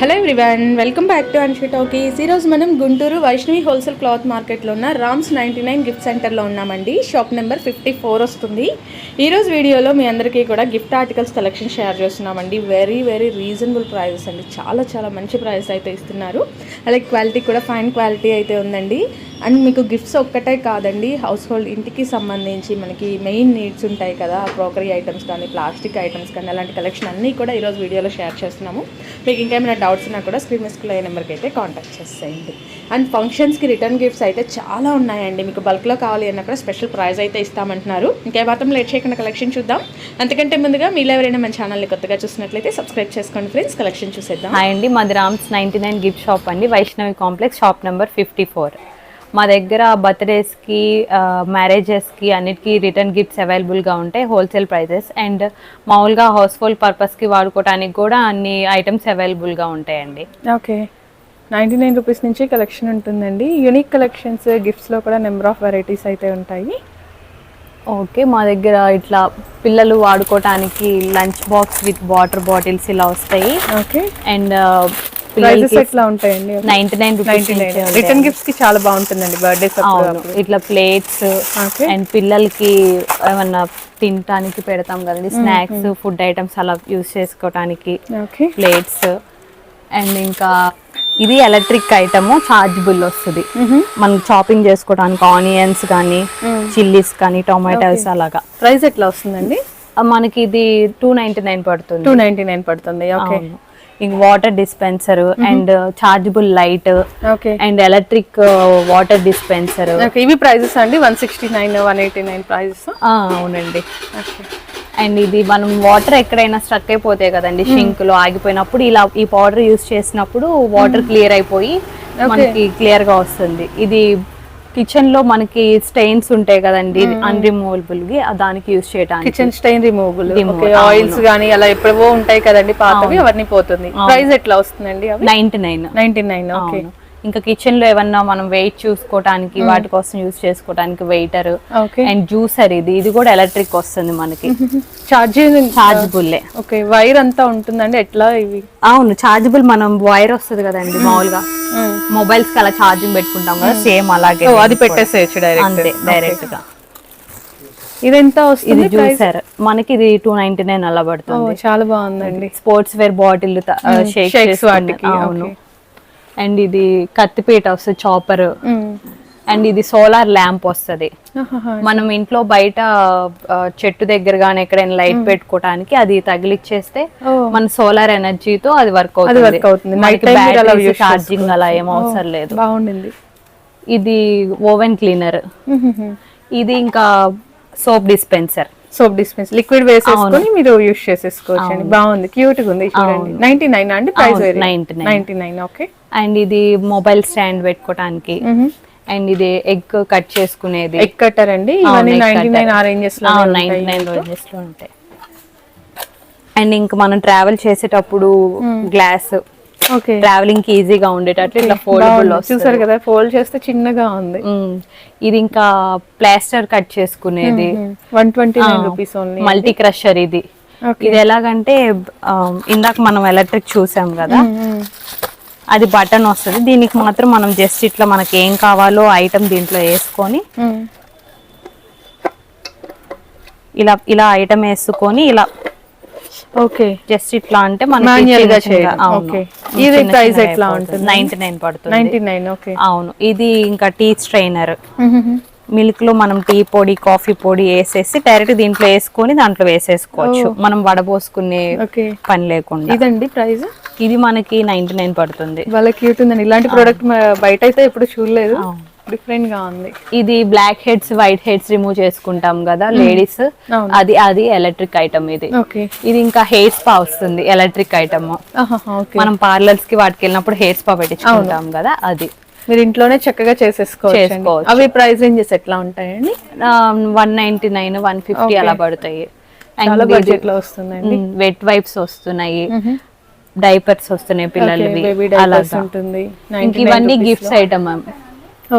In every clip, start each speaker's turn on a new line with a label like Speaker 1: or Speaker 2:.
Speaker 1: Hello everyone welcome back to Anshi talkies ఈరోజు మనం Guntur Vaishnavi wholesale cloth మార్కెట్లో ఉన్న రామ్స్ నైంటీ నైన్ గిఫ్ట్ సెంటర్లో ఉన్నామండి. షాప్ నెంబర్ ఫిఫ్టీ ఫోర్ వస్తుంది ఈరోజు వీడియోలో మీ అందరికీ కూడా గిఫ్ట్ ఆర్టికల్స్ కలెక్షన్ షేర్ చేస్తున్నామండి. వెరీ వెరీ రీజనబుల్ ప్రైజెస్ అండి. చాలా చాలా మంచి ప్రైస్ అయితే ఇస్తున్నారు. అలాగే క్వాలిటీ కూడా ఫైన్ క్వాలిటీ అయితే ఉందండి. అండ్ మీకు గిఫ్ట్స్ ఒక్కటే కాదండి హౌస్ హోల్డ్ ఇంటికి సంబంధించి మనకి మెయిన్ నీడ్స్ ఉంటాయి కదా క్రోకరీ ఐటమ్స్ కానీ ప్లాస్టిక్ ఐటమ్స్ కానీ అలాంటి కలెక్షన్ అన్నీ కూడా ఈరోజు వీడియోలో షేర్ చేస్తున్నాము. మీకు ఇంకేమైనా డౌట్స్ ఉన్నా కూడా స్క్రీన్ మిస్కుల్ అయ్యే నెంబర్కి అయితే కాంటాక్ట్ చేసేయండి. అండ్ ఫంక్షన్స్కి రిటర్న్ గిఫ్ట్స్ అయితే చాలా ఉన్నాయండి. మీకు బల్క్లో కావాలి అన్న కూడా స్పెషల్ ప్రైజ్ అయితే ఇస్తామంటున్నారు. ఇంకేమాత్రం లేట్ చేయకుండా కలెక్షన్ చూద్దాం. అంతకంటే ముందుగా మీరు ఎవరైనా మన ఛానల్ని కొత్తగా చూసినట్లయితే సబ్స్క్రైబ్ చేసుకోండి ఫ్రెండ్స్ కలెక్షన్ చూసేద్దాం.
Speaker 2: అండి మాది Rams ninety nine gift shop అండి Vaishnavi complex shop number fifty four మా దగ్గర బర్త్డేస్కి మ్యారేజెస్కి అన్నిటికీ రిటర్న్ గిఫ్ట్స్ అవైలబుల్గా ఉంటాయి హోల్సేల్ ప్రైజెస్. అండ్ మామూలుగా హౌస్ హోల్డ్ పర్పస్కి వాడుకోవడానికి కూడా అన్ని ఐటమ్స్ అవైలబుల్గా ఉంటాయండి.
Speaker 1: ఓకే. నైంటీ నైన్ రూపీస్ నుంచి కలెక్షన్ ఉంటుందండి. యూనిక్ కలెక్షన్స్ గిఫ్ట్స్లో కూడా నెంబర్ ఆఫ్ వెరైటీస్ అయితే ఉంటాయి.
Speaker 2: ఓకే. మా దగ్గర ఇట్లా పిల్లలు వాడుకోవటానికి lunch box with water bottles ఇలా వస్తాయి.
Speaker 1: ఓకే.
Speaker 2: అండ్
Speaker 1: ప్రైజెస్ ఎట్లా ఉంటాయండి?
Speaker 2: Ninety nine
Speaker 1: ninety nine. Return గిఫ్ట్స్కి చాలా బాగుంటుందండి బర్త్డేస్
Speaker 2: అవును. ఇట్లా ప్లేట్స్ అండ్ పిల్లలకి ఏమన్నా తినటానికి పెడతాం కదండి. స్నాక్స్ ఫుడ్ ఐటమ్స్ అలా యూస్ చేసుకోవటానికి ప్లేట్స్ అండ్ ఇంకా ఇది ఎలక్ట్రిక్ ఐటమ్ చార్జబుల్ వస్తుంది. మనం చాపింగ్ చేసుకోవడానికి ఆనియన్స్ కానీ చిల్లీస్ కానీ టొమాటోస్ అలాగా.
Speaker 1: ప్రైస్ ఎట్లా వస్తుందండి?
Speaker 2: మనకి ఇది టూ నైన్టీ నైన్ పడుతుంది.
Speaker 1: టూ నైన్టీ నైన్ పడుతుంది. Okay
Speaker 2: water dispenser and chargeable light and electric water dispenser
Speaker 1: ఇవి ప్రైజెస్ అండి? One sixty nine one eighty nine prices
Speaker 2: అవునండి. అండ్ ఇది మనం వాటర్ ఎక్కడైనా స్ట్రక్ అయిపోతాయి కదండి షింక్లో ఆగిపోయినప్పుడు ఇలా ఈ పౌడర్ యూస్ చేసినప్పుడు వాటర్ క్లియర్ అయిపోయి మనకి క్లియర్గా వస్తుంది. ఇది కిచెన్లో మనకి స్టెయిన్స్ ఉంటాయి కదండి అన్రిమూవబుల్గా దానికి యూస్ చేయడానికి
Speaker 1: కిచెన్ స్టైన్ రిమూవబుల్ ఆయిల్స్ కానీ అలా ఎప్పుడో ఉంటాయి కదండి పాతవి అవన్నీ పోతుంది. ప్రైస్ ఎట్లా వస్తుందండి
Speaker 2: ninety nine.
Speaker 1: Ninety nine okay.
Speaker 2: ఇంకా కిచెన్లో ఏమన్నా మనం వెయిట్ చూసుకోవడానికి వాటి కోసం యూస్ చేసుకోవడానికి వెయిటర్ అండ్ జ్యూసర్ ఇది. ఇది కూడా ఎలక్ట్రిక్ వస్తుంది మనకి.
Speaker 1: ఛార్జింగ్
Speaker 2: చార్జబుల్లే
Speaker 1: ఓకే వైర్ అంతా ఉంటుందండి. ఎట్లా ఇవి?
Speaker 2: అవును చార్జబుల్ మనం వైర్ వస్తుంది కదండి మామూలుగా. మొబైల్స్కి అలా ఛార్జింగ్ పెట్టుకుంటాం కదా సేమ్ అలాగే
Speaker 1: ఓ, అది పెట్టేసేయచ్చు డైరెక్ట్
Speaker 2: అంతే డైరెక్ట్గా
Speaker 1: ఇది ఎంత
Speaker 2: ఇది
Speaker 1: వస్తుంది
Speaker 2: జ్యూసర్ మనకి ఇది టూ నైన్టీ నైన్ అలా పడుతుంది.
Speaker 1: చాలా బాగుందండి.
Speaker 2: Sports wear bottle shake
Speaker 1: shakes వాటికి,
Speaker 2: అవును. అండ్ ఇది కత్తిపీట వస్తుంది చాపర్ అండ్ ఇది సోలార్ ల్యాంప్ వస్తుంది. మనం ఇంట్లో బయట చెట్టు దగ్గర కానీ ఎక్కడైనా లైట్ పెట్టుకోవడానికి అది తగిలిచ్చేస్తే. మన సోలార్ ఎనర్జీతో అది వర్క్
Speaker 1: అవుతుంది.
Speaker 2: ఛార్జింగ్ అలా ఏం అవసరం లేదు.
Speaker 1: బాగుండింది.
Speaker 2: ఇది ఓవెన్ క్లీనర్ ఇది ఇంకా soap dispenser
Speaker 1: soap dispense liquid వేసేసుకొని మీరు యూస్ చేసేసుకోవచ్చు బాగుంది. క్యూట్గా ఉంది చూడండి. నైన్టీ నైన్ అండి? ప్రైస్
Speaker 2: అవును, 99.
Speaker 1: నైన్టీ నైన్ ఓకే
Speaker 2: అండ్ ఇది మొబైల్ స్టాండ్ పెట్టుకోవడానికి అండ్ ఇది ఎగ్ కట్ చేసుకునేది.
Speaker 1: ఎగ్ కట్టర్ అండి
Speaker 2: ఉంటాయి. అండ్ ఇంకా మనం ట్రావెల్ చేసేటప్పుడు గ్లాస్.
Speaker 1: ఓకే.
Speaker 2: ట్రావెలింగ్కి ఈజీగా ఉండేటట్లు ఇట్లా ఫోల్డబుల్
Speaker 1: చూసారు కదా ఫోల్డ్ చేస్తే చిన్నగా ఉంది.
Speaker 2: ఇది ఇంకా ప్లాస్టర్ కట్ చేసుకునేది.
Speaker 1: One twenty rupees only
Speaker 2: multi crusher ఇది. ఇది ఎలాగంటే ఇందాక మనం ఎలక్ట్రిక్ చూసాం కదా. అది బటన్ వస్తుంది. దీనికి మాత్రం మనం జస్ట్ ఇట్లా మనకి ఏం కావాలో ఐటమ్ దీంట్లో వేసుకొని ఇలా ఇలా ఐటమ్ వేసుకొని ఇలా
Speaker 1: ఓకే.
Speaker 2: జస్ట్ ఇట్లా అంటే మనకి మాన్యువల్గా.
Speaker 1: ఓకే. ఇది ప్రైస్ ఎట్లా. ఉంటుంది?
Speaker 2: 99 పడుతుంది.
Speaker 1: Ninety nine okay.
Speaker 2: అవును. ఇది ఇంకా టీ స్ట్రైనర్ మిల్క్లో మనం టీ పొడి కాఫీ పొడి వేసేసి డైరెక్ట్ దీంట్లో వేసుకొని దాంట్లో వేసేసుకోవచ్చు. మనం వడబోసుకునే పని లేకుండా.
Speaker 1: ఇదండి ప్రైస్
Speaker 2: ఇది మనకి నైన్టీ నైన్ పడుతుంది.
Speaker 1: వాళ్ళ క్యూట్ ఉందండి ఇలాంటి ప్రోడక్ట్ బయట అయితే ఎప్పుడు చూడలేదు. డిఫరెంట్గా ఉంది.
Speaker 2: ఇది black heads white heads remove చేసుకుంటాం కదా లేడీస్. అది అది ఎలక్ట్రిక్ ఐటమ్ ఇది. ఇది ఇంకా హెయిర్ స్పా వస్తుంది ఎలక్ట్రిక్ ఐటమ్ మనం పార్లర్స్కి వాటికి వెళ్ళినప్పుడు హెయిర్ స్పా పెట్టించుకుంటాం కదా అది.
Speaker 1: మీరు ఇంట్లోనే చక్కగా చేసేసుకోవచ్చు. అవి ప్రైస్ రేంజెస్ ఎట్లా ఉంటాయండి?
Speaker 2: One ninety nine one fifty అలా పడతాయి.
Speaker 1: చాలా బడ్జెట్లో వస్తుందండి
Speaker 2: వెట్ వైప్స్ వస్తున్నాయి. డైపర్స్ వస్తున్నాయి పిల్లలవి. అలాగా.
Speaker 1: ఉంటుంది.
Speaker 2: ఇంక ఇవన్నీ గిఫ్ట్స్ ఐటమ్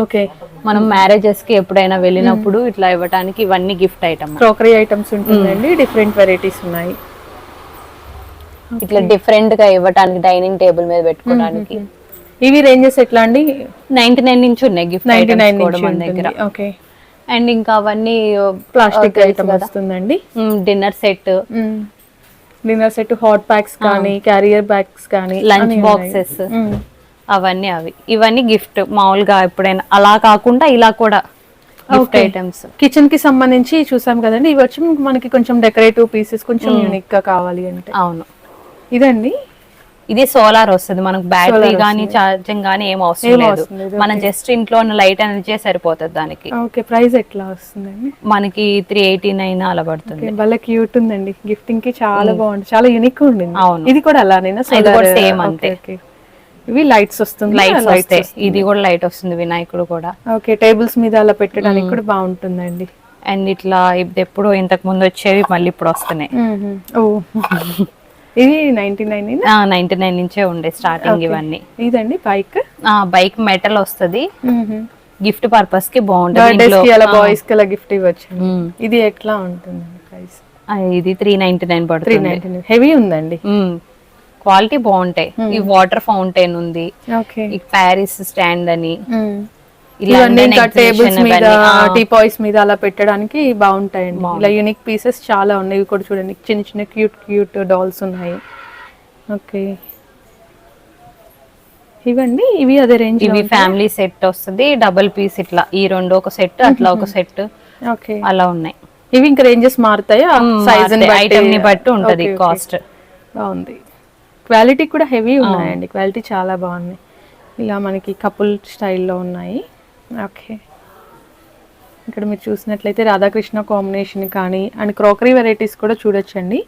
Speaker 1: ఓకే.
Speaker 2: మనం మ్యారేజెస్కి ఎప్పుడైనా వెళ్ళినప్పుడు ఇట్లా ఇవ్వడానికి ఇవన్నీ గిఫ్ట్ ఐటమ్
Speaker 1: క్రోకరీ ఐటమ్స్ ఉంటుందండి. డిఫరెంట్ వెరైటీస్ ఉన్నాయి.
Speaker 2: ఇట్లా డిఫరెంట్గా ఇవ్వడానికి డైనింగ్ టేబుల్ మీద పెట్టుకోవడానికి.
Speaker 1: ఇవి రేంజెస్ ఎట్లా అండి?
Speaker 2: నైన్టీ నైన్ నుంచి ఉన్నాయి గిఫ్ట్
Speaker 1: నైన్టీ నైన్
Speaker 2: దగ్గర.
Speaker 1: ఓకే.
Speaker 2: అండ్ ఇంకా అవన్నీ
Speaker 1: ప్లాస్టిక్ ఐటమ్ వస్తుందండి.
Speaker 2: Dinner set
Speaker 1: dinner set hot packs కానీ క్యారియర్ బ్యాగ్స్ కానీ
Speaker 2: లంచ్ బాక్సెస్. అవన్నీ అవి. ఇవన్నీ గిఫ్ట్ మామూలుగా ఎప్పుడైనా అలా కాకుండా ఇలా కూడా. ఐటమ్స్.
Speaker 1: కిచెన్కి సంబంధించి చూసాం కదండి ఇవి వచ్చి మనకి కొంచెం డెకరేటివ్ పీసెస్ కొంచెం యూనిక్గా కావాలి అంటే.
Speaker 2: అవును.
Speaker 1: ఇదండి.
Speaker 2: ఇది సోలార్ వస్తుంది. మనకు బ్యాటరీ గానీ ఛార్జింగ్ గానీ ఏం అవసరం లేదు. మనం జస్ట్ ఇంట్లో ఉన్న లైట్ అనేది సరిపోతుంది దానికి.
Speaker 1: ఓకే ప్రైస్ ఎట్లా వస్తుందండి?
Speaker 2: మనకి త్రీ ఎయిటీ నైన్ అలా పడుతుంది.
Speaker 1: భలే క్యూట్ ఉందండి. గిఫ్టింగ్కి చాలా బాగుంది చాలా యూనిక్ ఉండింది.
Speaker 2: అవును.
Speaker 1: ఇది కూడా అలానేనా? ఓకే,
Speaker 2: అంతే.
Speaker 1: ఇవి లైట్స్ వస్తుంది.
Speaker 2: లైట్స్ వస్తాయి. ఇది కూడా లైట్ వస్తుంది వినాయకుడు కూడా.
Speaker 1: ఓకే టేబుల్స్ మీద అలా పెట్టడానికి కూడా బాగుంటుందండి.
Speaker 2: అండ్ ఇట్లా ఇది ఎప్పుడు ఇంతకు ముందు వచ్చేవి మళ్ళీ ఇప్పుడు వస్తున్నాయి.
Speaker 1: ఓ. ఇది నైన్టీ నైన్
Speaker 2: నైన్టీ నైన్ నుంచే ఉండే స్టార్టింగ్ ఇవన్నీ.
Speaker 1: ఇదండి బైక్?
Speaker 2: బైక్ మెటల్ వస్తుంది. గిఫ్ట్ పర్పస్కి బాగుంటుంది
Speaker 1: అలా బాయ్స్కి అలా గిఫ్ట్ ఇవ్వచ్చు. ఇది ఎట్లా ప్రైస్
Speaker 2: ఆ, ఇది త్రీ నైన్టీ నైన్ పడుతుంది
Speaker 1: హెవీ ఉందండి.
Speaker 2: క్వాలిటీ బాగుంటాయి. ఈ వాటర్ ఫౌంటైన్ ఉంది. ప్యారిస్ స్టాండ్ అని.
Speaker 1: ఇవన్నీ టేబుల్స్ మీద టీ పాయ్స్ మీద అలా పెట్టడానికి బాగుంటాయండి. ఇలా యూనిక్ పీసెస్ చాలా ఉన్నాయి. ఇవి కూడా చూడండి. చిన్న చిన్న క్యూట్ క్యూట్ డాల్స్ ఉన్నాయి. ఓకే ఇవండి? ఇవి అదే రేంజ్
Speaker 2: ఇవి ఫ్యామిలీ సెట్ వస్తుంది. డబుల్ పీస్ ఇట్లా. ఈ రెండు ఒక సెట్ అట్లా ఒక సెట్
Speaker 1: ఓకే
Speaker 2: అలా ఉన్నాయి.
Speaker 1: ఇవి ఇంకా రేంజెస్ మారుతాయా? సైజ్
Speaker 2: ఐటమ్ని బట్టి? ఉంటది కాస్ట్
Speaker 1: బాగుంది. క్వాలిటీ కూడా హెవీ ఉన్నాయండి. క్వాలిటీ చాలా బాగున్నాయి ఇలా మనకి కపుల్ స్టైల్లో ఉన్నాయి. ఓకే ఇక్కడ మీరు చూసినట్లయితే రాధాకృష్ణ కాంబినేషన్ కానీ అండ్ క్రోకరీ వెరైటీస్ కూడా చూడొచ్చండి.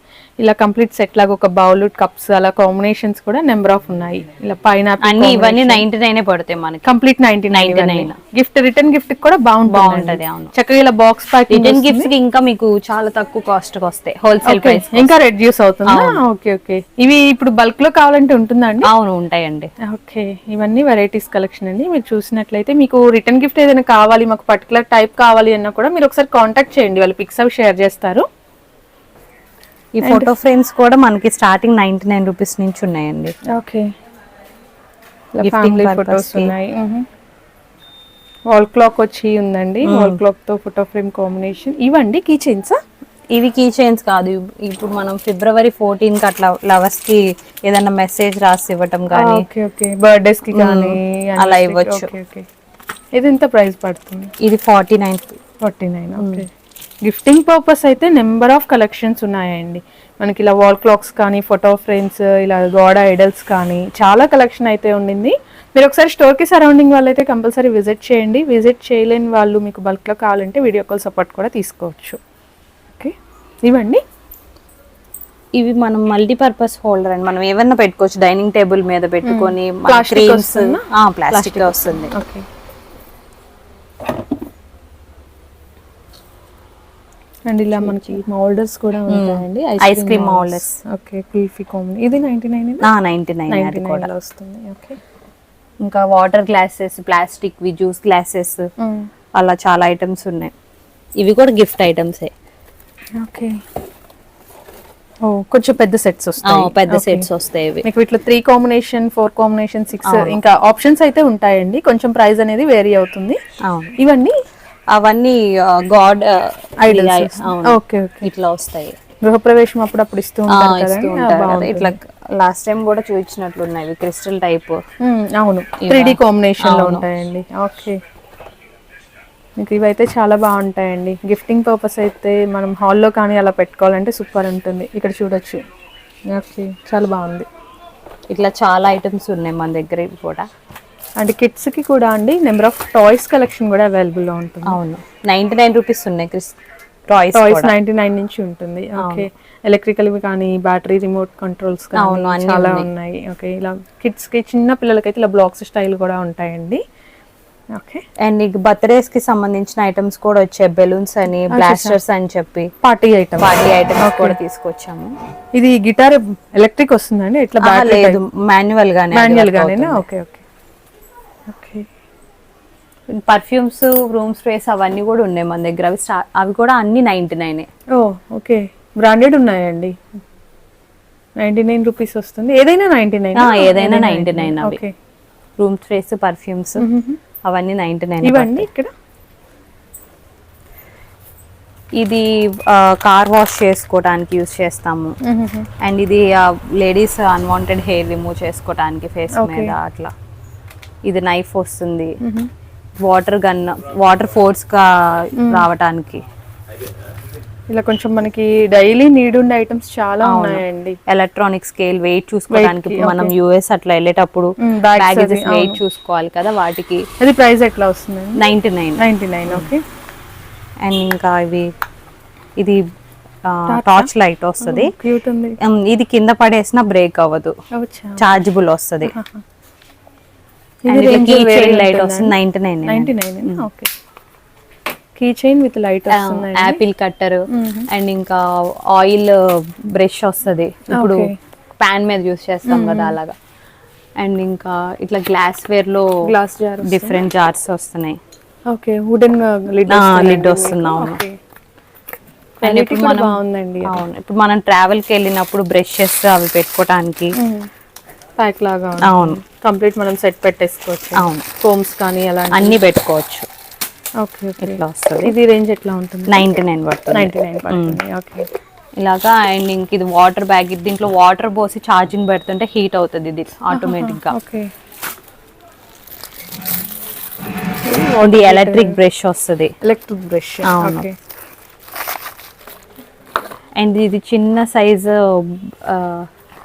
Speaker 1: ఇలా కంప్లీట్ సెట్ లాగా ఒక బౌల్ కప్స్ అలా కాంబినేషన్స్ కూడా నెంబర్ ఆఫ్ ఉన్నాయి. ఇలా పైన
Speaker 2: అన్ని ఇవన్నీ నైన్టీ నైన్ పడతాయి మనకి.
Speaker 1: Complete ninety nine
Speaker 2: 99.
Speaker 1: Gift return gift కూడా బాగుంటుంది
Speaker 2: అవును.
Speaker 1: చక్కగా ఇలా బాక్స్
Speaker 2: రిటర్న్ గిఫ్ట్స్కి ఇంకా మీకు చాలా తక్కువ కాస్ట్కి వస్తాయి హోల్సేల్ ప్రైస్
Speaker 1: ఇంకా రెడ్యూస్ అవుతుందా? ఓకే ఓకే ఇవి ఇప్పుడు బల్క్లో కావాలంటే ఉంటుందా అండి?
Speaker 2: అవును ఉంటాయండి.
Speaker 1: ఓకే ఇవన్నీ వెరైటీస్ కలెక్షన్ అండి. మీరు చూసినట్లయితే మీకు రిటర్న్ గిఫ్ట్ ఏదైనా కావాలి మాకు పర్టికులర్ టైప్ కావాలి అన్నా కూడా మీరు ఒకసారి కాంటాక్ట్ చేయండి. వాళ్ళు పిక్స్ అవి షేర్ చేస్తారు.
Speaker 2: ఈ ఫోటో ఫ్రేమ్స్ కూడా మనకి స్టార్టింగ్ నైన్టీ నైన్ రూపీస్ నుంచి ఉన్నాయండి.
Speaker 1: Okay family photos. ఉన్నాయి. వాల్ క్లాక్ వచ్చి ఉందండి. వాల్ క్లాక్తో ఫోటో ఫ్రేమ్ కాంబినేషన్ ఇవండి కీ చైన్స్
Speaker 2: ఇవి కీ చైన్స్ కాదు. ఇప్పుడు మనం ఫిబ్రవరి ఫోర్టీన్కి అట్లా లవర్స్కి ఏదైనా మెసేజ్ రాసి ఇవ్వటం కానీ
Speaker 1: బర్త్డేస్కి కానీ
Speaker 2: అలా. ఇవ్వచ్చు.
Speaker 1: ఇది ఎంత ప్రైస్ పడుతుంది?
Speaker 2: ఇది forty nine
Speaker 1: forty nine okay. Gifting purpose అయితే నెంబర్ ఆఫ్ కలెక్షన్స్ ఉన్నాయండి. మనకి ఇలా వాల్ క్లాక్స్ కానీ ఫోటో ఫ్రేమ్స్ ఇలా గోడ ఐడల్స్ కానీ చాలా కలెక్షన్ అయితే ఉండింది. మీరు ఒకసారి స్టోర్కి సరౌండింగ్ వాళ్ళైతే కంపల్సరీ విజిట్ చేయండి. విజిట్ చేయలేని వాళ్ళు మీకు బల్క్లో కావాలంటే వీడియో కాల్ సపోర్ట్ కూడా తీసుకోవచ్చు. ఓకే ఇవండి.
Speaker 2: ఇవి మనం మల్టీపర్పస్ హోల్డర్ అండి. మనం ఏమన్నా పెట్టుకోవచ్చు. డైనింగ్ టేబుల్ మీద పెట్టుకొని? ప్లాస్టిక్ వస్తుంది?
Speaker 1: ఓకే అండ్ ఇలా మనకి మౌల్డర్స్ కూడా ఉంటాయండి.
Speaker 2: Ice cream molders.
Speaker 1: Okay kulfi combination ఇది ninety nine
Speaker 2: ninety nine
Speaker 1: ninety
Speaker 2: కూడా.
Speaker 1: వస్తుంది ఓకే.
Speaker 2: ఇంకా వాటర్ గ్లాసెస్ ప్లాస్టిక్ వి జ్యూస్ గ్లాసెస్ అలా చాలా ఐటమ్స్ ఉన్నాయి. ఇవి కూడా గిఫ్ట్ ఐటమ్సే
Speaker 1: ఓకే. ఓ కొంచెం పెద్ద సెట్స్ వస్తాయి.
Speaker 2: పెద్ద. సెట్స్ వస్తాయి ఇవి.
Speaker 1: మీకు ఇట్లా three combination four combination six ఇంకా ఆప్షన్స్ అయితే ఉంటాయండి. కొంచెం ప్రైస్ అనేది వేరీ అవుతుంది. ఇవన్నీ
Speaker 2: అవన్నీ గాడ్
Speaker 1: ఐడల్స్ ఓకే ఓకే.
Speaker 2: ఇట్లా వస్తాయి.
Speaker 1: గృహప్రవేశం అప్పుడు అప్పుడు ఇస్తూ ఉంటారు.
Speaker 2: ఇట్లా లాస్ట్ టైం కూడా చూపించినట్లున్నాయి. క్రిస్టల్ టైప్
Speaker 1: అవును. త్రీ డి కాంబినేషన్లో ఉంటాయండి. ఓకే. మీకు ఇవైతే చాలా బాగుంటాయండి. గిఫ్టింగ్ పర్పస్ అయితే మనం హాల్లో కానీ అలా పెట్టుకోవాలంటే సూపర్ ఉంటుంది. ఇక్కడ చూడొచ్చు. ఓకే. చాలా బాగుంది.
Speaker 2: ఇట్లా చాలా ఐటమ్స్ ఉన్నాయి మన దగ్గర కూడా.
Speaker 1: అండ్ కిడ్స్కి కూడా అండి నెంబర్ ఆఫ్ టాయ్స్ కలెక్షన్ కూడా అవైలబుల్లో ఉంటుంది.
Speaker 2: అవును. నైన్టీ నైన్ రూపీస్ ఉన్నాయి క్రిస్ టాయ్స్
Speaker 1: టాయ్స్ నైన్టీ నైన్ నుంచి ఉంటుంది. ఓకే. ఎలక్ట్రికల్ కానీ బ్యాటరీ రిమోట్ కంట్రోల్స్
Speaker 2: అవును,
Speaker 1: చాలా
Speaker 2: ఉన్నాయి.
Speaker 1: ఓకే. ఇలా కిడ్స్కి చిన్న పిల్లలకైతే ఇలా బ్లాక్స్ స్టైల్ కూడా ఉంటాయండి. ఓకే.
Speaker 2: అండ్ ఇక బర్త్డేస్కి సంబంధించిన ఐటమ్స్ కూడా వచ్చాయి. బెలూన్స్ అని బ్లాస్టర్స్ అని చెప్పి
Speaker 1: పార్టీ ఐటమ్
Speaker 2: పార్టీ ఐటమ్స్ కూడా తీసుకొచ్చాము.
Speaker 1: ఇది గిటార్ ఎలక్ట్రిక్ వస్తుందండి? బ్యాటరీ
Speaker 2: లేదు. మాన్యువల్ గానే
Speaker 1: మాన్యువల్ గానే okay okay.
Speaker 2: Perfumes room sprays అవన్నీ కూడా ఉన్నాయి మన దగ్గర. అవి అవి కూడా అన్ని నైన్టీ నైన్.
Speaker 1: ఓ ఓకే. బ్రాండెడ్ ఉన్నాయండి. నైన్టీ నైన్ రూపీస్ వస్తుంది. ఏదైనా నైన్టీ నైన్
Speaker 2: ఏదైనా 99 అవి.
Speaker 1: ఓకే.
Speaker 2: రూమ్ స్ప్రేస్ పర్ఫ్యూమ్స్ అవన్నీ నైన్టీ నైన్
Speaker 1: ఇవన్నీ ఇక్కడ.
Speaker 2: ఇది కార్ వాష్ చేసుకోవడానికి యూస్ చేస్తాము. అండ్ ఇది లేడీస్ అన్వాంటెడ్ హెయిర్ రిమూవ్ చేసుకోవడానికి ఫేస్. మీద అట్లా. ఇది నైఫ్ వస్తుంది. వాటర్ గన్ వాటర్ ఫోర్స్గా రావటానికి.
Speaker 1: ఇలా కొంచెం మనకి డైలీ నీడ్ ఉండే ఐటమ్స్ చాలా. ఉన్నాయండి.
Speaker 2: ఎలక్ట్రానిక్ స్కేల్ వెయిట్ చూసుకోవడానికి మనం. యుఎస్ అట్లా వెళ్ళేటప్పుడు బ్యాగేజెస్ వెయిట్. చూసుకోవాలి కదా వాటికి.
Speaker 1: అది ప్రైస్ ఎట్లా వస్తుందండి
Speaker 2: ninety nine.
Speaker 1: Ninety nine okay.
Speaker 2: And ఇంకా ఇవి ఇది టార్చ్ లైట్ వస్తుంది. ఇది కింద పడేసిన బ్రేక్ అవ్వదు. చార్జబుల్ వస్తుంది. కీ
Speaker 1: వేరే
Speaker 2: చైన్ లైట్
Speaker 1: ఉంటుందా?
Speaker 2: వస్తుంది ninety nine
Speaker 1: ninety nine okay. Key chain with light
Speaker 2: apple cutter. And ఇంకా ఆయిల్ బ్రష్ వస్తుంది. ఇప్పుడు. పాన్ మీద యూస్ చేస్తాం కదా అలాగా. అండ్ ఇంకా ఇట్లా గ్లాస్ వేర్లో
Speaker 1: గ్లాస్ జార్
Speaker 2: డిఫరెంట్ జార్స్ వస్తున్నాయి.
Speaker 1: ఓకే వుడెన్ లిడ్
Speaker 2: lid వస్తుంది, అవును.
Speaker 1: అండ్
Speaker 2: ఇప్పుడు మనం-
Speaker 1: బాగుందండి
Speaker 2: అవును ఇప్పుడు మనం ట్రావెల్కి వెళ్ళినప్పుడు బ్రషెస్ అవి పెట్టుకోవడానికి
Speaker 1: ప్యాక్ లాగా
Speaker 2: అవును.
Speaker 1: కంప్లీట్ మనం సెట్ పెట్టేసుకోవచ్చు.
Speaker 2: అవును.
Speaker 1: కోమ్స్ కానీ అలా
Speaker 2: అన్ని పెట్టుకోవచ్చు.
Speaker 1: ఓకే ఓకే
Speaker 2: ఇట్లా వస్తుంది?
Speaker 1: ఇది రేంజ్ ఎట్లా ఉంటుంది?
Speaker 2: నైన్టీ నైన్ పడుతుంది.
Speaker 1: నైన్టీ నైన్ పడుతుంది. ఓకే
Speaker 2: ఇలాగా అండ్ ఇంక ఇది వాటర్ బ్యాగ్ దీంట్లో వాటర్ పోసి ఛార్జింగ్ పెడుతుంటే హీట్ అవుతుంది ఇది ఆటోమేటిక్గా.
Speaker 1: ఓకే
Speaker 2: ఇది ఎలక్ట్రిక్ బ్రష్ వస్తుంది.
Speaker 1: ఎలక్ట్రిక్ బ్రష్
Speaker 2: అవును. అండ్ ఇది చిన్న size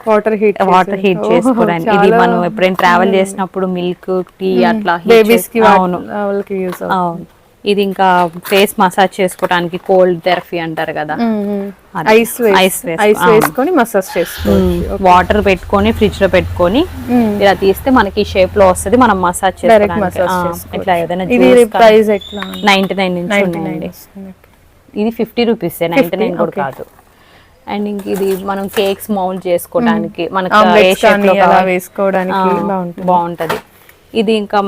Speaker 1: water heat
Speaker 2: water heat చేసుకోవడానికి. ఇది మనం ఎప్పుడైనా ట్రావెల్ చేసినప్పుడు మిల్క్ టీ అట్లా బేబీస్కి అవును.
Speaker 1: వాళ్ళకి యూస్
Speaker 2: అవును. ఇది ఇంకా ఫేస్ మసాజ్ చేసుకోవడానికి కోల్డ్ థెరపీ అంటారు కదా.
Speaker 1: Ice
Speaker 2: ice
Speaker 1: ice. వేసుకొని మసాజ్ చేసుకోవచ్చు.
Speaker 2: వాటర్ పెట్టుకొని ఫ్రిడ్జ్లో పెట్టుకొని ఇలా తీస్తే మనకి షేప్లో వస్తుంది మనం మసాజ్
Speaker 1: డైరెక్ట్
Speaker 2: చేసుకోవడానికి. ఇట్లా ఏదైనా
Speaker 1: ఇది ప్రైస్ ఎట్లా?
Speaker 2: నైన్టీ నైన్ నుంచి ఉన్నాయండి ఇది ఫిఫ్టీ రూపీస్ నైన్టీ నైన్ కూడా. కాదు. అండ్ ఇంక ఇది మనం కేక్స్ మౌల్డ్ చేసుకోవడానికి మనకి
Speaker 1: వేసుకోవడానికి బాగుంటుంది.
Speaker 2: ఇది ఇంకా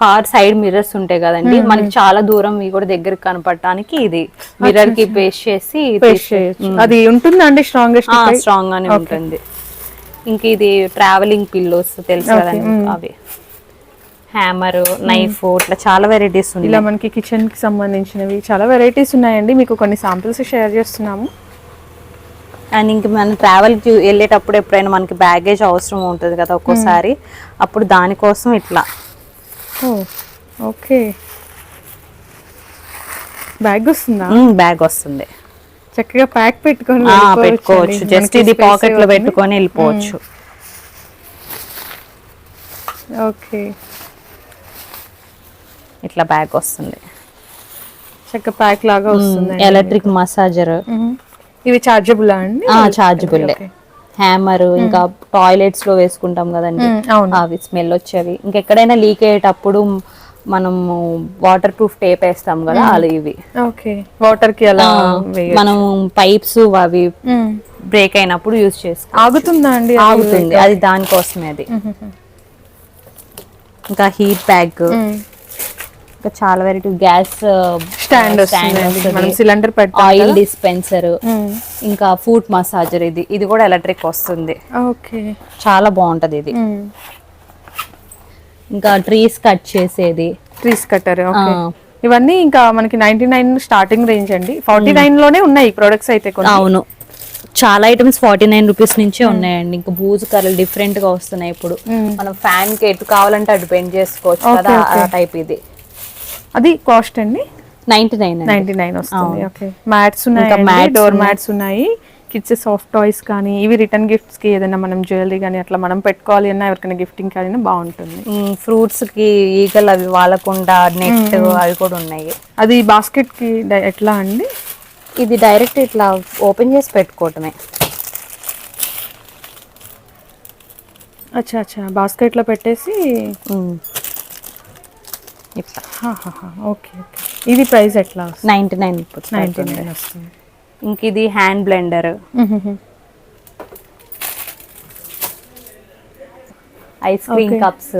Speaker 2: కార్ సైడ్ మిర్రర్స్ ఉంటాయి కదండి మనకి చాలా దూరం ఇవి కూడా దగ్గరికి కనపడటానికి ఇది. మిర్రర్కి పేస్ట్ చేసి
Speaker 1: అది ఉంటుందా అండి స్ట్రాంగెస్ట్
Speaker 2: స్ట్రాంగ్ గానే ఉంటుంది. ఇంక ఇది ట్రావెలింగ్ పిల్లోస్ తెలుసు కదండి. అవి. హ్యామర్ నైఫ్ ఇట్లా చాలా వెరైటీస్ ఉన్నాయి.
Speaker 1: ఇలా మనకి కిచెన్కి సంబంధించినవి చాలా వెరైటీస్ ఉన్నాయండి. మీకు కొన్ని సాంపిల్స్ షేర్ చేస్తున్నాము.
Speaker 2: అండ్ ఇంక మనం ట్రావెల్కి వెళ్ళేటప్పుడు ఎప్పుడైనా మనకి బ్యాగేజ్ అవసరం ఉంటుంది కదా ఒక్కోసారి. అప్పుడు దానికోసం ఇట్లా.
Speaker 1: ఓకే బ్యాగ్ వస్తుందా?
Speaker 2: బ్యాగ్ వస్తుంది.
Speaker 1: చక్కగా ప్యాక్ పెట్టుకొని.
Speaker 2: పెట్టుకోవచ్చు. జస్ట్ ఇది
Speaker 1: పాకెట్లో.
Speaker 2: పెట్టుకొని వెళ్ళిపోవచ్చు.
Speaker 1: ఓకే
Speaker 2: ఇట్లా బ్యాగ్ వస్తుంది.
Speaker 1: చక్క ప్యాక్ లాగా వస్తుంది
Speaker 2: ఎలక్ట్రిక్ మసాజర్
Speaker 1: ఇవి చార్జబుల్ అండి?
Speaker 2: చార్జబుల్. హ్యామర్ ఇంకా టాయిలెట్స్లో వేసుకుంటాం కదండి.
Speaker 1: అవును.
Speaker 2: అవి స్మెల్ వచ్చేవి. ఇంకెక్కడైనా లీక్ అయ్యేటప్పుడు మనము వాటర్ ప్రూఫ్ టేప్ వేస్తాం కదా అలా ఇవి.
Speaker 1: ఓకే వాటర్కి అలా
Speaker 2: మనం పైప్స్ అవి. బ్రేక్ అయినప్పుడు యూజ్ చేసుకో
Speaker 1: ఆగుతుందా అండి?
Speaker 2: ఆగుతుంది. అది దానికోసమే అది. ఇంకా హీట్ బ్యాగ్. ఇంకా చాలా వెరైటీ గ్యాస్
Speaker 1: స్టాండ్ మనం సిలిండర్
Speaker 2: ఆయిల్ డిస్పెన్సర్ ఇంకా ఫుడ్ మసాజర్ ఇది. ఇది కూడా ఎలక్ట్రిక్ వస్తుంది.
Speaker 1: ఓకే.
Speaker 2: చాలా బాగుంటది ఇది.
Speaker 1: మ్మ్.
Speaker 2: ఇంకా ట్రీస్ కట్ చేసేది.
Speaker 1: Trees cutter. ఇవన్నీ ఇంకా మనకి నైన్టీ నైన్ స్టార్టింగ్ రేంజ్ అండి. ఫార్టీ నైన్లోనే ఉన్నాయి ప్రొడక్ట్స్ అయితే
Speaker 2: అవును. చాలా ఐటమ్స్ ఫార్టీ నైన్ రూపీస్ నుంచే ఉన్నాయండి. ఇంకా బూజు కర్రలు డిఫరెంట్గా వస్తున్నాయి ఇప్పుడు. మనం ఫ్యాన్కి ఎటు కావాలంటే అటు బెండ్ చేసుకోవచ్చు కదా ఆ. టైప్ ఇది.
Speaker 1: అది కాస్ట్ అండి?
Speaker 2: నైన్టీ నైన్
Speaker 1: నైన్టీ నైన్ వస్తుంది. ఓకే. మ్యాట్స్ ఉన్నాయి డోర్. మ్యాట్స్ ఉన్నాయి. కిడ్స్ సాఫ్ట్ టాయ్స్ కానీ ఇవి రిటర్న్ గిఫ్ట్స్కి ఏదైనా మనం జ్యువెలరీ కానీ అట్లా మనం పెట్టుకోవాలి అన్నా ఎవరికైనా గిఫ్టింగ్ కానీ బాగుంటుంది.
Speaker 2: ఫ్రూట్స్కి ఈగలు అవి వాలకుండా నెట్ అవి కూడా ఉన్నాయి.
Speaker 1: అది బాస్కెట్కి ఎట్లా అండి?
Speaker 2: ఇది డైరెక్ట్ ఇట్లా ఓపెన్ చేసి పెట్టుకోవటమే.
Speaker 1: అచ్చా అచ్చా. బాస్కెట్లో పెట్టేసి.
Speaker 2: ఇట్లా
Speaker 1: ఓకే ఇది ప్రైస్ ఎట్లా
Speaker 2: నైన్టీ నైన్
Speaker 1: నైన్టీ నైన్ వస్తుంది.
Speaker 2: ఇంక ఇది hand blender. Ice cream. Cups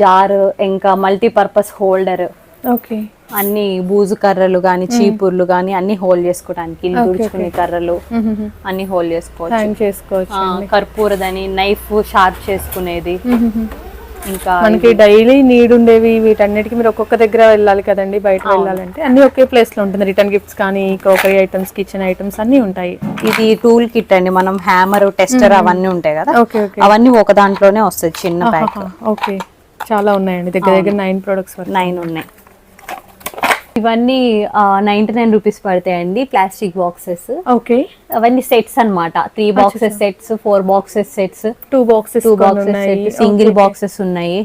Speaker 2: jar ఇంకా మల్టీపర్పస్ హోల్డర్.
Speaker 1: ఓకే.
Speaker 2: అన్ని బూజు కర్రలు కానీ చీపుర్లు కానీ అన్ని హోల్ చేసుకోవడానికి తుడుచుకునే కర్రలు అన్ని హోల్ చేసుకోవచ్చు. కర్పూరదని నైఫ్ షార్ప్ చేసుకునేది. ఇంకా
Speaker 1: మనకి డైలీ నీడ్ ఉండేవి వీటన్నిటికీ మీరు ఒక్కొక్క దగ్గర వెళ్ళాలి కదండి బయట వెళ్ళాలంటే. అన్ని ఒకే ప్లేస్లో ఉంటుంది. రిటర్న్ గిఫ్ట్స్ కానీ క్రోకరీ ఐటమ్స్ కిచెన్ ఐటమ్స్ అన్ని ఉంటాయి.
Speaker 2: ఇది టూల్ కిట్ అండి. మనం హ్యామర్ టెస్టర్ అవన్నీ ఉంటాయి కదా. అవన్నీ ఒక దాంట్లోనే వస్తుంది చిన్న ప్యాక్.
Speaker 1: ఓకే. చాలా ఉన్నాయండి. దగ్గర దగ్గర నైన్ ప్రొడక్ట్స్
Speaker 2: నైన్ ఉన్నాయి. ఇవన్నీ నైన్టీ నైన్ రూపీస్ పడతాయండి ప్లాస్టిక్ బాక్సెస్.
Speaker 1: ఓకే.
Speaker 2: అవన్నీ సెట్స్ అన్నమాట. Three boxes sets four boxes sets.
Speaker 1: Two boxes
Speaker 2: two boxes single boxes ఉన్నాయి.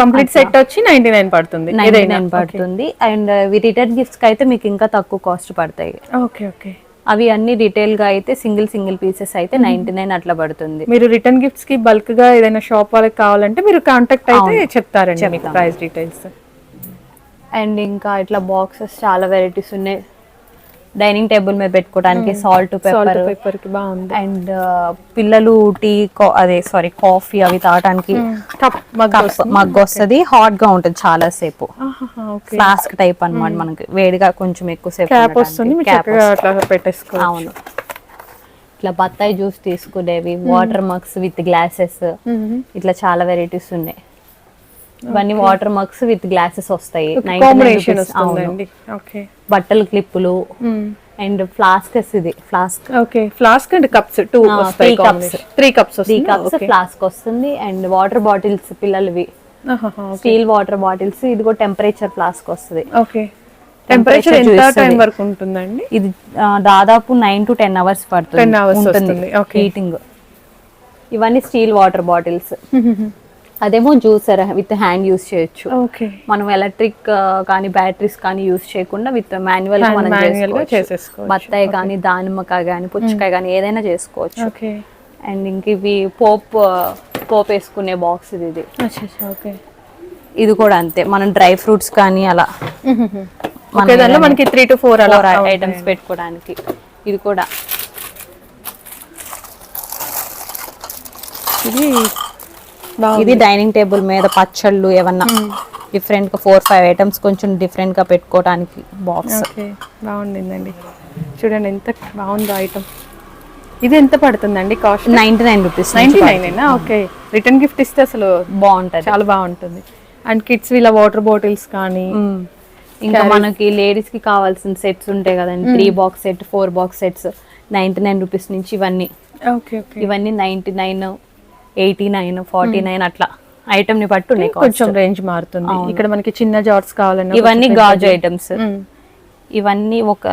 Speaker 1: కంప్లీట్ సెట్ వచ్చి నైన్టీ నైన్ పడుతుంది.
Speaker 2: నైన్టీ నైన్ పడుతుంది. అండ్ ఇవి రిటర్న్ గిఫ్ట్స్కి అయితే మీకు ఇంకా తక్కువ కాస్ట్ పడతాయి.
Speaker 1: Okay okay.
Speaker 2: అవి అన్ని రిటైల్గా అయితే సింగిల్ సింగిల్ పీసెస్ అయితే నైన్టీ నైన్ అట్లా పడుతుంది.
Speaker 1: మీరు రిటర్న్ గిఫ్ట్స్కి బల్క్గా ఏదైనా షాప్ వాళ్ళకి కావాలంటే మీరు కాంటాక్ట్ అయితే చెప్తారండి మీకు ప్రైస్ డీటెయిల్స్.
Speaker 2: అండ్ ఇంకా ఇట్లా బాక్సెస్ చాలా వెరైటీస్ ఉన్నాయి. డైనింగ్ టేబుల్ మీద పెట్టుకోవడానికి సాల్ట్ పెప్పర్
Speaker 1: పేపర్కి బాగుంది.
Speaker 2: అండ్ పిల్లలు టీ అదే సారీ కాఫీ అవి తాగడానికి
Speaker 1: కప్ మగ్
Speaker 2: మగ్ వస్తుంది హాట్గా ఉంటుంది చాలా సేపు. ఫ్లాస్క్ టైప్ అన్నమాట మనకి. వేడిగా కొంచెం ఎక్కువ సేపు
Speaker 1: క్యాప్ వస్తుంది.
Speaker 2: అవును. ఇట్లా బత్తాయి జ్యూస్ తీసుకునేవి వాటర్ మగ్స్ విత్ గ్లాసెస్ ఇట్లా చాలా వెరైటీస్ ఉన్నాయి. ఇవన్నీ వాటర్ మగ్స్ విత్ గ్లాసెస్ వస్తాయి. 99
Speaker 1: కాంబినేషన్
Speaker 2: rupees. అవును.
Speaker 1: వస్తుందండి. ఓకే
Speaker 2: బట్టల క్లిప్పులు. అండ్ ఫ్లాస్కస్ ఇది. Flask
Speaker 1: okay flask and cups two వస్తాయి
Speaker 2: three cups.
Speaker 1: Three cups
Speaker 2: three cups flask వస్తుంది అండ్ వాటర్ బాటిల్స్ పిల్లలవి. స్టీల్ వాటర్ బాటిల్స్ ఇది కూడా టెంపరేచర్ ఫ్లాస్క్ వస్తుంది.
Speaker 1: ఓకే టెంపరేచర్ ఎంత. టైం వరకు ఉంటుందండి?
Speaker 2: ఇది దాదాపు నైన్ టు టెన్ అవర్స్ పడుతుంది.
Speaker 1: 10 hours వస్తుంది. Okay.
Speaker 2: హీటింగ్ ఇవన్నీ స్టీల్ వాటర్ బాటిల్స్ అదేమో జ్యూసర్ విత్ హ్యాండ్ యూస్ చేయొచ్చు. మనం ఎలక్ట్రిక్ కానీ బ్యాటరీస్ కానీ యూస్ చేయకుండా విత్ మాన్యువల్ మనం చేసుకోవచ్చు. బత్తాయి కానీ దానిమ్మకాయ కానీ పుచ్చకాయ కానీ ఏదైనా చేసుకోవచ్చు. అండ్ ఇంక ఇవి పోప్ పోప్ వేసుకునే బాక్స్ ఇది ఇది. ఇది కూడా అంతే. మనం డ్రై ఫ్రూట్స్ కానీ అలా
Speaker 1: దానిలో మనకి త్రీ టు ఫోర్ అలా
Speaker 2: ఐటమ్స్ పెట్టుకోవడానికి. ఇది కూడా.
Speaker 1: ఇది
Speaker 2: ఇది డైనింగ్ టేబుల్ మీద పచ్చళ్ళు ఏమన్నా డిఫరెంట్గా ఫోర్ ఫైవ్ ఐటమ్స్ కొంచెం డిఫరెంట్గా పెట్టుకోవడానికి బాక్స్
Speaker 1: ఓకే బాగుండిందండి. చూడండి ఎంత బాగుందో ఐటమ్ ఇది ఎంత పడుతుందండి cost
Speaker 2: ninety nine rupees
Speaker 1: ninety nine okay. Return gift ఇస్తే అసలు
Speaker 2: బాగుంటది.
Speaker 1: చాలా బాగుంటుంది. అండ్ కిడ్స్ ఇలా వాటర్ బాటిల్స్ కానీ.
Speaker 2: ఇంకా మనకి లేడీస్కి కావాల్సిన సెట్స్ ఉంటాయి కదండి. Three box set four box sets ninety nine rupees నుంచి ఇవన్నీ. ఇవన్నీ ninety nine eighty nine forty nine అట్లా ఐటమ్ని బట్టి ఉన్నాయి.
Speaker 1: కొంచెం రేంజ్ మారుతుంది. ఇక్కడ మనకి చిన్న జార్స్ కావాలన్నా
Speaker 2: ఇవన్నీ గాజు ఐటమ్స్
Speaker 1: మ్మ్.
Speaker 2: ఇవన్నీ ఒక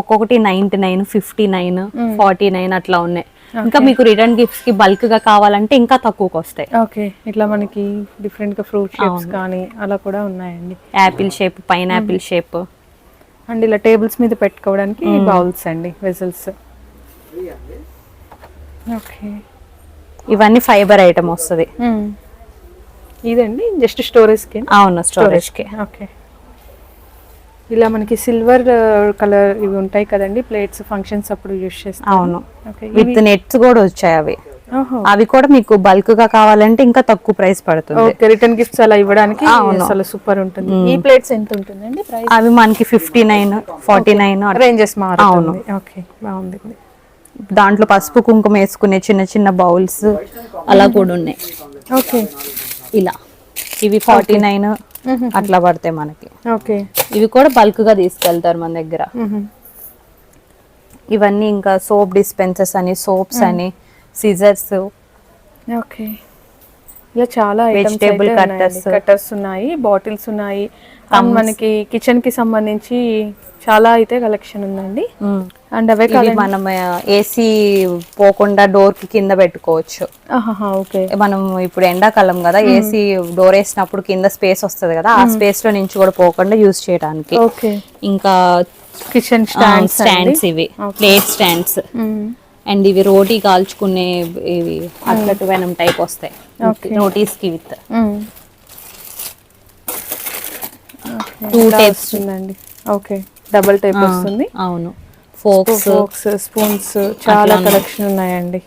Speaker 2: ఒక్కొక్కటి ninety nine fifty nine forty nine అట్లా ఉన్నాయి. ఇంకా మీకు రిటర్న్ గిఫ్ట్స్కి బల్క్గా కావాలంటే ఇంకా తక్కువకి వస్తాయి.
Speaker 1: ఓకే ఇట్లా మనకి డిఫరెంట్గా ఫ్రూట్ షేప్స్ కానీ అలా కూడా ఉన్నాయండి.
Speaker 2: Apple shape pineapple shape
Speaker 1: and ఇలా టేబుల్స్ మీద పెట్టుకోవడానికి బౌల్స్ అండి వెజల్స్ ఓకే
Speaker 2: ఇవన్నీ ఫైబర్ ఐటమ్ వస్తుంది.
Speaker 1: ఇదండి? జస్ట్ స్టోరేజ్కి
Speaker 2: అవును స్టోరేజ్కి
Speaker 1: ఓకే. ఇలా మనకి సిల్వర్ కలర్ ఇవి ఉంటాయి కదండి ప్లేట్స్ ఫంక్షన్స్ అప్పుడు యూస్ చేస్తాం
Speaker 2: అవును.
Speaker 1: ఓకే
Speaker 2: విత్ నెట్స్ కూడా వచ్చాయి అవి. అవి కూడా మీకు బల్క్గా కావాలంటే ఇంకా తక్కువ ప్రైస్ పడుతుంది.
Speaker 1: ఓకే రిటర్న్ గిఫ్ట్స్ అలా ఇవ్వడానికి అసలు సూపర్ ఉంటుంది. ఈ ప్లేట్స్ ఎంత ఉంటుందండి ప్రైస్?
Speaker 2: అవి మనకి fifty nine forty nine
Speaker 1: ranges మారుతుంది. ఓకే బాగుంది.
Speaker 2: దాంట్లో పసుపు కుంకుమ వేసుకునే చిన్న చిన్న బౌల్స్ అలా కూడా ఉన్నాయి.
Speaker 1: ఓకే.
Speaker 2: ఇలా. ఇవి ఫార్టీ నైన్ అట్లా పడతాయి మనకి.
Speaker 1: ఓకే.
Speaker 2: ఇవి కూడా బల్క్గా తీసుకెళ్తారు మన దగ్గర. ఇవన్నీ ఇంకా సోప్ డిస్పెన్సర్స్ అని సోప్స్ అని సిజర్స్
Speaker 1: ఓకే. ఇలా చాలా
Speaker 2: Vegetable cutters.
Speaker 1: కట్టర్స్ ఉన్నాయి బాటిల్స్ ఉన్నాయి. మనకి కిచెన్కి సంబంధించి చాలా అయితే కలెక్షన్ ఉందండి. అండ్ అవే
Speaker 2: మనం ఏసీ పోకుండా డోర్కి కింద పెట్టుకోవచ్చు.
Speaker 1: ఓకే.
Speaker 2: మనం ఇప్పుడు ఎండాకాలం కదా ఏసీ డోర్ వేసినప్పుడు కింద స్పేస్ వస్తుంది కదా ఆ స్పేస్లో నుంచి కూడా పోకుండా యూస్ చేయడానికి. ఇంకా
Speaker 1: కిచెన్ స్టాండ్స్
Speaker 2: స్టాండ్స్ ఇవి. ప్లేట్ స్టాండ్స్ అండ్ ఇవి రోటీ కాల్చుకునే ఇవి అట్లాంటి వెనం టైప్ వస్తాయి. రోటీస్కి విత్. టూ టైప్స్
Speaker 1: ఉందండి ఓకే. డబల్ టైప్ వస్తుంది.
Speaker 2: అవును. ఫోక్స్
Speaker 1: ఫోక్స్ స్పూన్స్ చాలా కలెక్షన్ ఉన్నాయండి.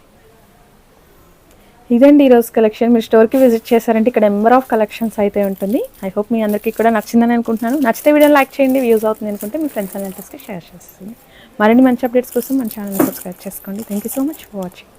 Speaker 1: ఇదండి ఈరోజు కలెక్షన్ మీరు స్టోర్కి విజిట్ చేశారంటే ఇక్కడ నెంబర్ ఆఫ్ కలెక్షన్స్ అయితే ఉంటుంది. ఐ హోప్ మీ అందరికీ కూడా నచ్చిందని అనుకుంటున్నాను. నచ్చితే వీడియో లైక్ చేయండి వ్యూస్ అవుతుంది అనుకుంటే మీ ఫ్రెండ్స్ అండ్ రిలేటివ్స్కి షేర్ చేస్తుంది మరిన్ని మంచి అప్డేట్స్ కోసం మన ఛానల్ సబ్స్క్రైబ్ చేసుకోండి. Thank you so much for watching